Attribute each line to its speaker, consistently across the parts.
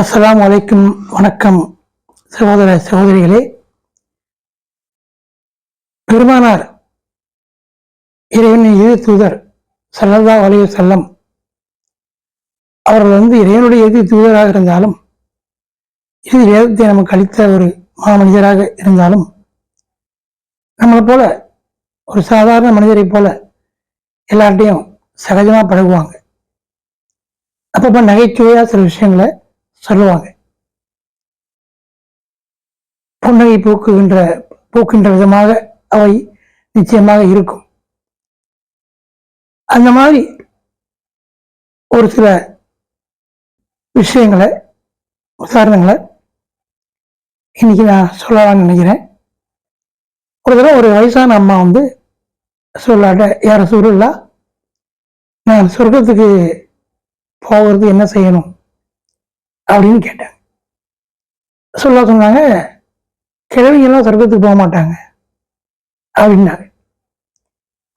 Speaker 1: அஸ்லாம் வலைக்கும் வணக்கம். சகோதர சகோதரிகளே. பெருமானார் இறைவனின் இறுதி தூதர் சல்லல்லா வலைய செல்லம் அவர்கள் வந்து இறைவனுடைய இறுதி தூதராக இருந்தாலும் இறுதி வேதத்தை நமக்கு அளித்த ஒரு மாமனிதராக இருந்தாலும் நம்மளை போல ஒரு சாதாரண மனிதரை போல எல்லார்ட்டையும் சகஜமாக பழகுவாங்க. அப்பப்போ நகைச்சுவையாக சில விஷயங்களை சொல்லுவாங்க. புன்னகை போக்குகின்ற போக்குகின்ற விதமாக அவை நிச்சயமாக இருக்கும். அந்த மாதிரி ஒரு சில விஷயங்களை உதாரணங்களை இன்னைக்கு நான் சொல்லலாம்னு நினைக்கிறேன். ஒரு தடவை ஒரு வயசான அம்மா வந்து சொல்லாட்ட யார சொல்லலா நான் சொர்க்கத்துக்கு போகிறது என்ன செய்யணும்? அப்படின்னு கேட்டாங்க. சொல்ல சொன்னாங்க கிழவிங்கெல்லாம் சொர்க்கத்துக்கு போக மாட்டாங்க. அப்படின்னாங்க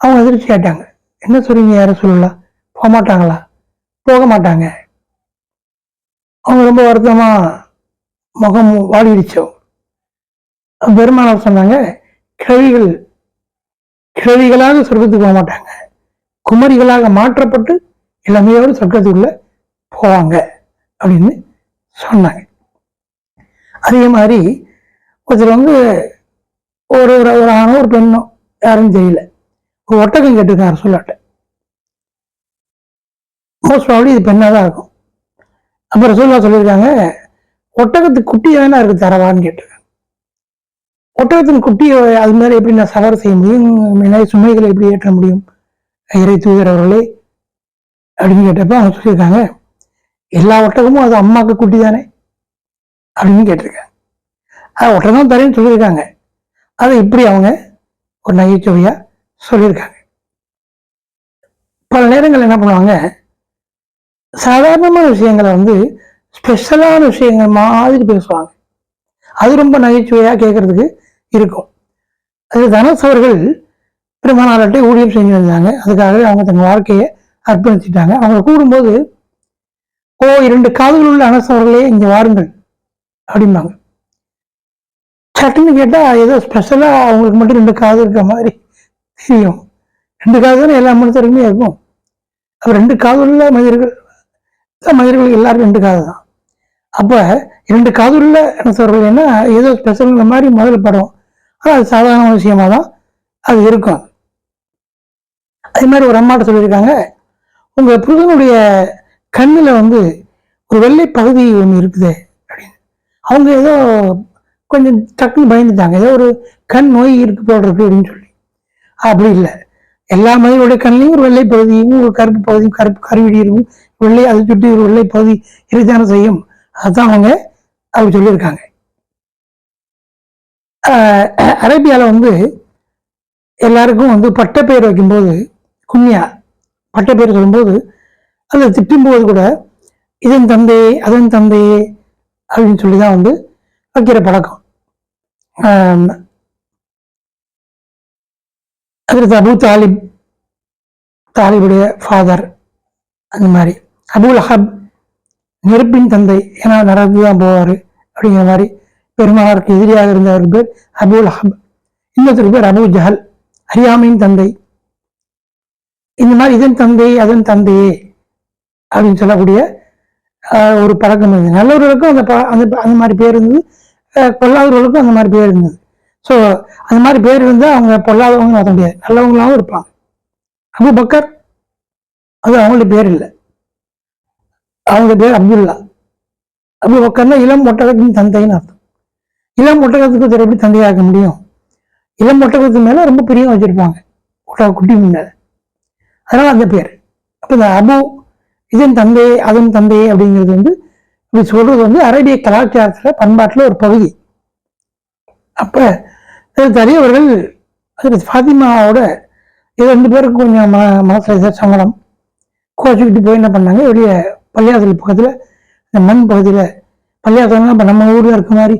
Speaker 1: அவங்க எதிர்த்து கேட்டாங்க என்ன சொல்றீங்க யாரும் சொல்லலாம் போக மாட்டாங்களா? போக மாட்டாங்க. அவங்க ரொம்ப வருத்தமா முகம் வாடிடுச்சோ. பெருமானார் சொன்னாங்க கிழவிகள் கிழவிகளாக சொர்க்கத்துக்கு போக மாட்டாங்க. குமரிகளாக மாற்றப்பட்டு இளமையோடு சொர்க்கத்துக்குள்ள போவாங்க. அப்படின்னு சொன்னாங்க. அதே மாதிரி ஒருத்தர் வந்து ஒரு ஒரு ஒரு ஆணும் ஒரு பெண்ணும் யாரும் தெரியல. ஒரு ஒட்டகம் கேட்டிருக்காரு சொல்லாட்ட. மோஸ்ட் ப்ராப்ளி இது பெண்ணாக தான் இருக்கும். அப்புறம் சொல்லா சொல்லியிருக்காங்க ஒட்டகத்துக்கு குட்டி வேணா இருக்கு தரவான்னு கேட்டிருக்காங்க. ஒட்டகத்தின் குட்டி அது மாதிரி எப்படி நான் சவாரி செய்ய முடியும்? என்ன சுமைகளை எப்படி ஏற்ற முடியும்? இறை தூதர் அவர்களே அப்படின்னு கேட்டப்ப அவங்க சொல்லியிருக்காங்க எல்லா ஒட்டகமும் அது அம்மாவுக்கு குட்டி தானே அப்படின்னு கேட்டிருக்காங்க. அது ஒட்டகம் தரேன்னு சொல்லியிருக்காங்க. அதை இப்படி அவங்க ஒரு நகைச்சுவையாக சொல்லியிருக்காங்க. பல நேரங்கள் என்ன பண்ணுவாங்க? சாதாரணமான விஷயங்களை வந்து ஸ்பெஷலான விஷயங்கள் மாதிரி பேசுவாங்க. அது ரொம்ப நகைச்சுவையாக கேட்கறதுக்கு இருக்கும். அது தனுஷ் அவர்கள் பெருமானார்கிட்ட ஊழியம் செஞ்சு வந்தாங்க அதுக்காக அவங்க தன் வாழ்க்கையை அர்ப்பணிச்சிட்டாங்க. அவங்களை கூடும்போது ஓ இரண்டு காதுகள் உள்ள அனசவர்களே இங்க வாருங்கள் அப்படிம்பாங்க. சட்டுன்னு கேட்டால் ஏதோ ஸ்பெஷலாக அவங்களுக்கு மட்டும் ரெண்டு காது இருக்க மாதிரி தெரியும். ரெண்டு காது தானே எல்லா மனுஷருக்குமே இருக்கும். அப்போ ரெண்டு காது உள்ள மனிதர்கள் எல்லா மனிதர்கள் எல்லாரும் ரெண்டு காது தான். அப்போ இரண்டு காது உள்ள அனசவர்கள் என்ன ஏதோ ஸ்பெஷல் மாதிரி முதல்ல படம். ஆனால் அது சாதாரண விஷயமாக தான் அது இருக்கும். அதே மாதிரி ஒரு அம்மாட்ட சொல்லியிருக்காங்க உங்கள் புருஷனுடைய கண்ணில் வந்து ஒரு வெள்ளை பகுதி ஒன்று இருக்குது. அப்படின்னு அவங்க ஏதோ கொஞ்சம் டக்குன்னு பயந்துட்டாங்க. ஏதோ ஒரு கண் நோய் இருக்கு போல் இருக்கு அப்படின்னு சொல்லி. அப்படி இல்லை. எல்லா மனிதனுடைய கண்ணிலையும் ஒரு வெள்ளை பகுதியும் ஒரு கருப்பு பகுதியும் கருப்பு கருவிடி இருக்கும் வெள்ளை அதை சுற்றி ஒரு வெள்ளை பகுதி இருதான செய்யும். அதுதான் அவங்க அப்படி சொல்லியிருக்காங்க. அரேபியாவில் வந்து எல்லாருக்கும் வந்து பட்டப்பெயர் வைக்கும்போது குன்யா பட்டப்பெயர் சொல்லும்போது அதை திட்டும்போது கூட இதன் தந்தையே அதன் தந்தையே அப்படின்னு சொல்லி தான் வந்து வைக்கிற பழக்கம். ஆம், அடுத்து அபு தாலிப் தாலிபுடைய ஃபாதர் அந்த மாதிரி. அபுல் ஹப் நெருப்பின் தந்தை ஏன்னா நடந்து தான் போவார் அப்படிங்கிற மாதிரி பெருமானாருக்கு எதிரியாக இருந்தவருக்கு பேர் அபுல் ஹப் இன்னொருத்தருக்கு பேர் அபு ஜஹல் அறியாமையின் தந்தை. இந்த மாதிரி இதன் தந்தை அதன் தந்தையே அப்படின்னு சொல்லக்கூடிய ஒரு பழக்கம் இருந்தது. நல்லவர்களுக்கும் அந்த ப- அந்த அந்த மாதிரி பேர் இருந்தது. ஆஹ், பொல்லாதவர்களுக்கும் அந்த மாதிரி பேர் இருந்தது. ஸோ அந்த மாதிரி பேர் இருந்தால் அவங்க பொல்லாதவங்க மாற்ற முடியாது. நல்லவங்களாகவும் இருப்பாங்க. அபு பக்கர் அது அவங்களுடைய பேர் இல்லை. அவங்க பேர் அப்துல்லா. அபு பக்கர்னா இளம் ஒட்டகத்தின் தந்தைன்னு அர்த்தம். இளம் ஒட்டகத்துக்கு ஒருத்தர் எப்படி தந்தையாக்க முடியும்? இளம் ஒட்டகத்து மேலே ரொம்ப பிரியம் வச்சுருப்பாங்க. ஒட்டக குட்டி முன்னால அதனால் அந்த பேர். அப்போ இந்த அபு இதன் தந்தை அதன் தந்தை அப்படிங்கிறது வந்து இப்படி சொல்றது வந்து அரேபிய கலாச்சாரத்துல பண்பாட்டுல ஒரு பகுதி. அப்ப அது பெரியவர்கள் ஃபாத்திமாவோட இது ரெண்டு பேருக்கும் கொஞ்சம் ம மனசில் சங்கடம். கோச்சிக்கிட்டு போய் என்ன பண்ணாங்க? வெளியே பள்ளியாசல் பக்கத்தில் இந்த மண் பகுதியில் பள்ளியாசல்னா இப்போ நம்ம ஊரில் இருக்க மாதிரி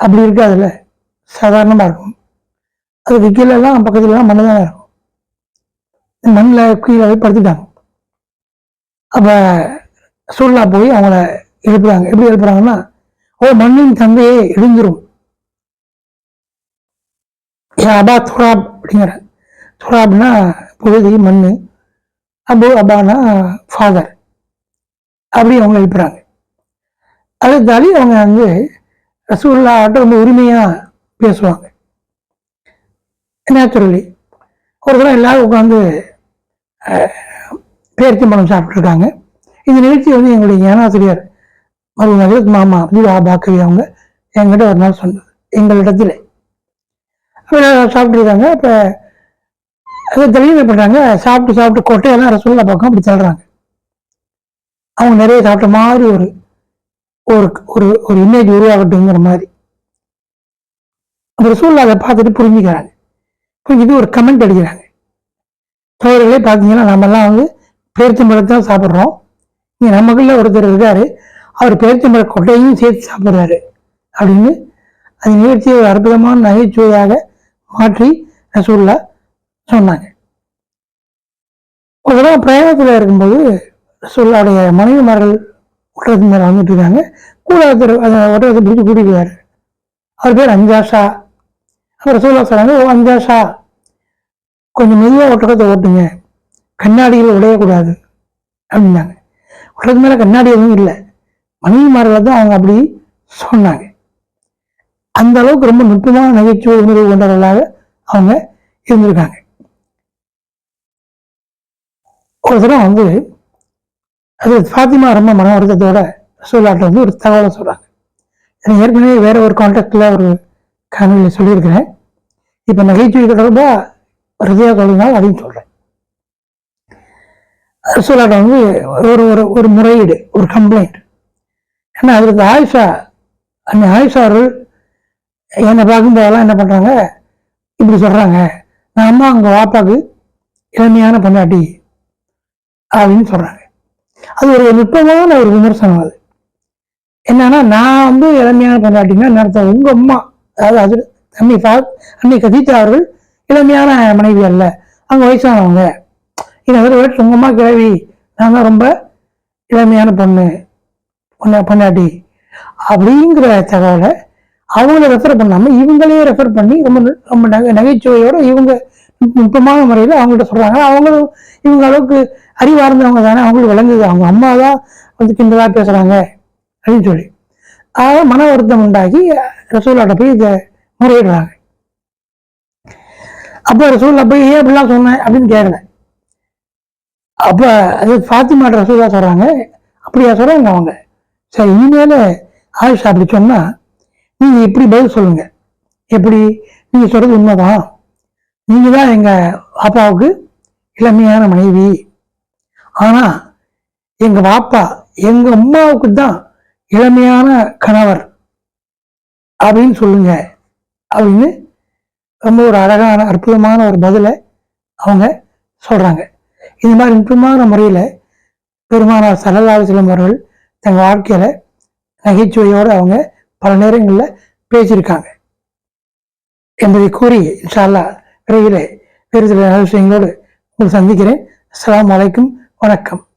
Speaker 1: அப்படி இருக்காதுல்ல. சாதாரணமாக இருக்கும். அதுக்கு கீழே பக்கத்துலலாம் மண் மண்ணு தான் இருக்கும் மண்ணில் கீழே போய் படுத்துட்டாங்க. அப்போ ரசூல்லா போய் அவங்கள எழுப்புறாங்க. எப்படி எழுப்புறாங்கன்னா ஓ மண்ணின் தந்தையே எழுந்துரும். அபா துராப் அப்படிங்கிற துராப்னா புழுதி மண் அபு அபானா ஃபாதர் அப்படி அவங்க எழுப்புறாங்க. அது தலி அவங்க வந்து ரசூல்லாட்ட ரொம்ப உரிமையாக பேசுவாங்க. நேச்சுரலி ஒரு தடவை எல்லாரும் உட்காந்து பேர்ச்சி பழம் சாப்பிட்ருக்காங்க இந்த நிகழ்ச்சி வந்து எங்களுடைய ஞானாசிரியர் மருமகள் மாமா ஜீவா பாக்கவி அவங்க என்கிட்ட ஒரு நாள் சொன்னது எங்களிடத்தில். சாப்பிட்ருக்காங்க இப்போ அதை தெளிவு பண்ணுறாங்க சாப்பிட்டு சாப்பிட்டு கொட்டையெல்லாம் ரசூல்லா பக்கம் அப்படி தள்ளுறாங்க. அவங்க நிறைய சாப்பிட்ட மாதிரி ஒரு ஒரு ஒரு ஒரு இமேஜ் உருவாகட்டுங்கிற மாதிரி. அந்த ரசூல்லா அதை பார்த்துட்டு புரிஞ்சுக்கிறாங்க. புரிஞ்சுட்டு ஒரு கமெண்ட் அடிக்கிறாங்க. தோழர்களே பார்த்தீங்கன்னா நம்மெல்லாம் வந்து பேரிச்சம்பழத்தை தான் சாப்பிட்றோம். இங்கே நமக்குள்ள ஒருத்தர் இருக்காரு. அவர் பேரிச்சம்பழ கொட்டையும் சேர்த்து சாப்பிட்றாரு. அப்படின்னு அந்த நிகழ்ச்சியை ஒரு அற்புதமான நகைச்சுவையாக மாற்றி ரசூல்லா சொன்னாங்க. ஒரு தடவை பிரயாணத்தில் இருக்கும்போது ரசூல்லாவுடைய மனைவிமார்கள் ஒட்டகத்து மேலே வந்துட்டு இருக்காங்க. கூட ஒருத்தர் அந்த ஒட்டகத்தை பிடிச்சி கூட்டிடுவார் அவர் பேர் அஞ்சாஷா. அப்புறம் ரசூல்லா சொன்னாங்க ஓ அஞ்சாஷா கொஞ்சம் மெதுவாக ஒட்டகத்தை ஓட்டுங்க. கண்ணாடிகள் உடையக்கூடாது அப்படின்னாங்க. ஒட்டகத்து மேலே கண்ணாடி எதுவும் இல்லை. மனைவிமார்களை தான் அவங்க அப்படி சொன்னாங்க. அந்த அளவுக்கு ரொம்ப நுட்பமான நகைச்சுவை உணர்வு கொண்டவர்களாக அவங்க இருந்திருக்காங்க. ஒரு தடவை வந்து அது ஃபாத்திமா ரொம்ப மன வருத்தத்தோட ரசூல்லாட்ட வந்து ஒரு தகவலை சொல்கிறாங்க எனக்கு ஏற்கனவே வேற ஒரு கான்டாக்டில் ஒரு காணொலியில் சொல்லியிருக்கிறேன். இப்போ நகைச்சுவை தொடர்பாக ஹிருதயா தொழில்னால் அதையும் சொல்கிறேன் ரசூலாட்ட வந்து ஒரு ஒரு ஒரு முறையீடு ஒரு கம்ப்ளைண்ட் ஏன்னா அதுக்கு ஆயிஷா அந்த ஆயிஷா அவர்கள் என்னை பார்க்கும்போதெல்லாம் என்ன பண்ணுறாங்க இப்படி சொல்கிறாங்க நான் அம்மா அவங்க வாப்பாக்கு இளமையான பொண்டாட்டி அப்படின்னு சொல்கிறாங்க அது ஒரு நுட்பமான ஒரு விமர்சனம் அது. என்னன்னா நான் வந்து இளமையான பொண்டாட்டிங்கன்னா நடத்த உங்கள் அம்மா அதாவது அது அன்னை ஃபா அன்னை கதீஜா அவர்கள் இளமையான மனைவி அல்ல. அவங்க வயசானவங்க. இதை விட உங்கள் அம்மா கிழவி நான் தான் ரொம்ப இளமையான பொண்ணு. பொண்ணா பொண்ணாட்டி அப்படிங்கிற தகவலை அவங்கள ரெஃபர் பண்ணாமல் இவங்களே ரெஃபர் பண்ணி ரொம்ப ரொம்ப நகை நகைச்சுவையோட இவங்க நுட்பமான முறையில் அவங்கள்ட்ட சொல்கிறாங்க அவங்களும் இவங்க அளவுக்கு அறிவார்ந்தவங்க தானே அவங்களுக்கு விளங்குது. அவங்க அம்மா தான் வந்து கிண்டலாக பேசுகிறாங்க அப்படின்னு சொல்லி. அதாவது மன வருத்தம் உண்டாக்கி ரசூலாட்ட போய் இதை முறையிடுறாங்க. அப்போ ரசூலில் போய் ஏன் அப்படிலாம் சொன்னேன் அப்படின்னு கேட்கல அப்போ அது ஃபாத்திமா ரசூலா சொல்கிறாங்க அப்படியா சொல்கிறாங்க அவங்க. சரி இனிமேல் ஆயிஷா அப்படி சொன்னால் நீங்கள் இப்படி பதில் சொல்லுங்கள் எப்படி? நீங்கள் சொல்கிறது உண்மைதான். நீங்கள் தான் எங்கள் அப்பாவுக்கு இளமையான மனைவி. ஆனால் எங்கள் பாப்பா எங்கள் அம்மாவுக்கு தான் இளமையான கணவர். அப்படின்னு சொல்லுங்க. அப்படின்னு ரொம்ப ஒரு அழகான அற்புதமான ஒரு பதிலை அவங்க சொல்கிறாங்க இது மாதிரி நுட்பமான முறையில் பெருமானார் சல்லல்லாஹு செல்லும் அவர்கள் தங்கள் வாழ்க்கையில் நகைச்சுவையோடு அவங்க பல நேரங்களில் பேசியிருக்காங்க என்பதை கூறி இன்ஷால்லா விரைவில் வேறு சில நல்ல விஷயங்களோடு உங்களை சந்திக்கிறேன். அஸ்லாம் அலைக்கும். வணக்கம்.